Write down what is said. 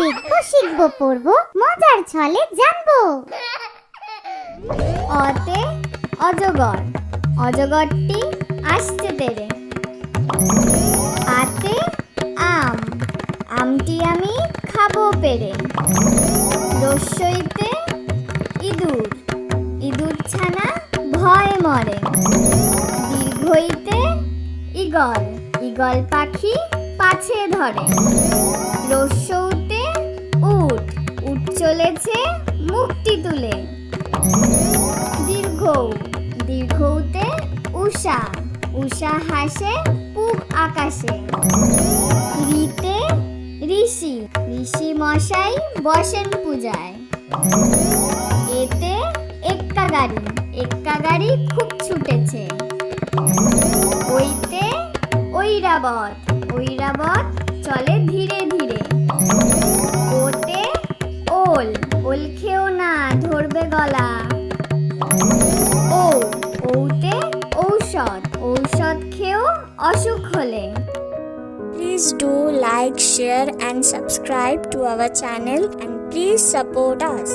দেখব, শিখব, পড়ব, মজার ছলে জানব। অতে অজগর, অজগরটি আসছে তেরে। আতে আম, আমটি আমি খাব পেরে। রস্যইতে ইঁদুর ইঁদুর ছানা ভয় মরে। দীর্ঘইতে ইগল ইগল পাখি পাছে ধরে। উট চলেছে মুক্তি তুলে। দীর্ঘ, দীর্ঘতে উষা উষা হাসে পূব আকাশে। রিতে ঋষি ঋষি মশাই বসেন পূজায়। এতে এক্কা গাড়ি এক্কা গাড়ি খুব ছুটেছে। ওইতে ঐরাবত ঐরাবত চলে ধীরে ধীরে। গোল খেও না, ধরবে গলা। ও, ওতে ঔষধ ঔষধ খেও অসুখ হলে। Please do like share and subscribe to our channel and please support us